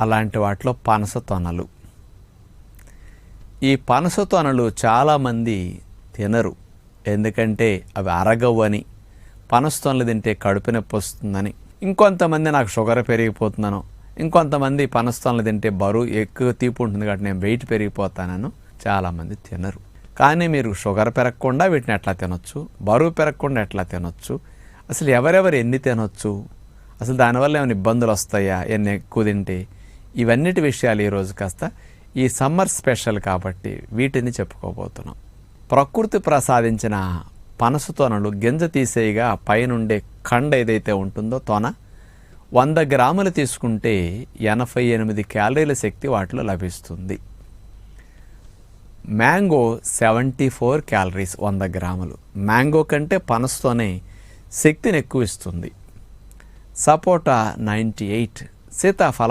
అలాంటి వాటిలో పనస తొనలు. ఈ పనస తొనలు చాలామంది తినరు. ఎందుకంటే అవి అరగవని పనస తొనలు తింటే కడుపు నొప్పి వస్తుందని. ఇంకొంతమంది నాకు షుగర్ పెరిగిపోతున్నాను ఇంకొంతమంది పనస తొనలు తింటే బరువు ఎక్కువ తీపి ఉంటుంది కాబట్టి నేను వెయిట్ పెరిగిపోతానను చాలామంది తినరు. కానీ మీరు షుగర్ పెరగకుండా వీటిని ఎట్లా తినొచ్చు? బరువు పెరగకుండా ఎట్లా తినొచ్చు? అసలు ఎవరెవరు ఎన్ని తినొచ్చు? అసలు దానివల్ల ఏమైనా ఇబ్బందులు వస్తాయా? ఎన్ని ఎక్కువ తింటే? ఇవన్నిటి విషయాలు ఈరోజు కాస్త ఈ సమ్మర్ స్పెషల్ కాబట్టి వీటిని చెప్పుకోబోతున్నాం. ప్రకృతి ప్రసాదించిన పనస తొనలు గింజ తీసేయగా పైనుండే కండ ఏదైతే ఉంటుందో తొన వంద గ్రాములు తీసుకుంటే ఎనభై ఎనిమిది క్యాలరీల శక్తి వాటిలో లభిస్తుంది. మ్యాంగో సెవెంటీ ఫోర్ క్యాలరీస్ వంద గ్రాములు. మ్యాంగో కంటే పనసతోనే శక్తిని ఎక్కువ ఇస్తుంది సపోటా నైంటీ ఎయిట్. సీతాఫలం